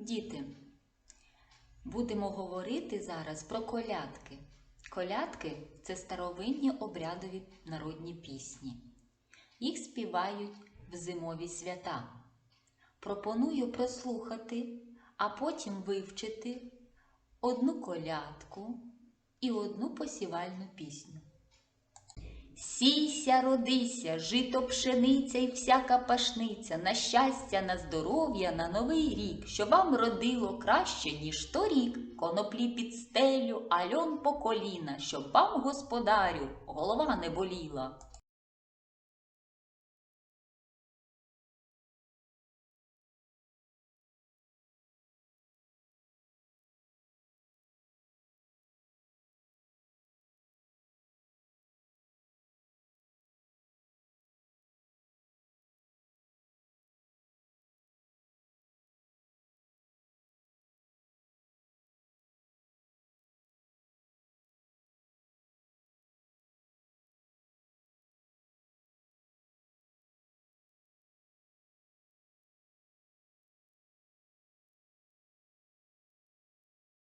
Діти, будемо говорити зараз про колядки. Колядки це старовинні обрядові народні пісні. Їх співають в зимові свята. Пропоную прослухати, а потім вивчити одну колядку і одну посівальну пісню. Сійся, родися, жито пшениця і всяка пашниця, на щастя, на здоров'я, на новий рік, що вам родило краще, ніж торік, коноплі під стелю, альон по коліна, щоб вам, господарю, голова не боліла.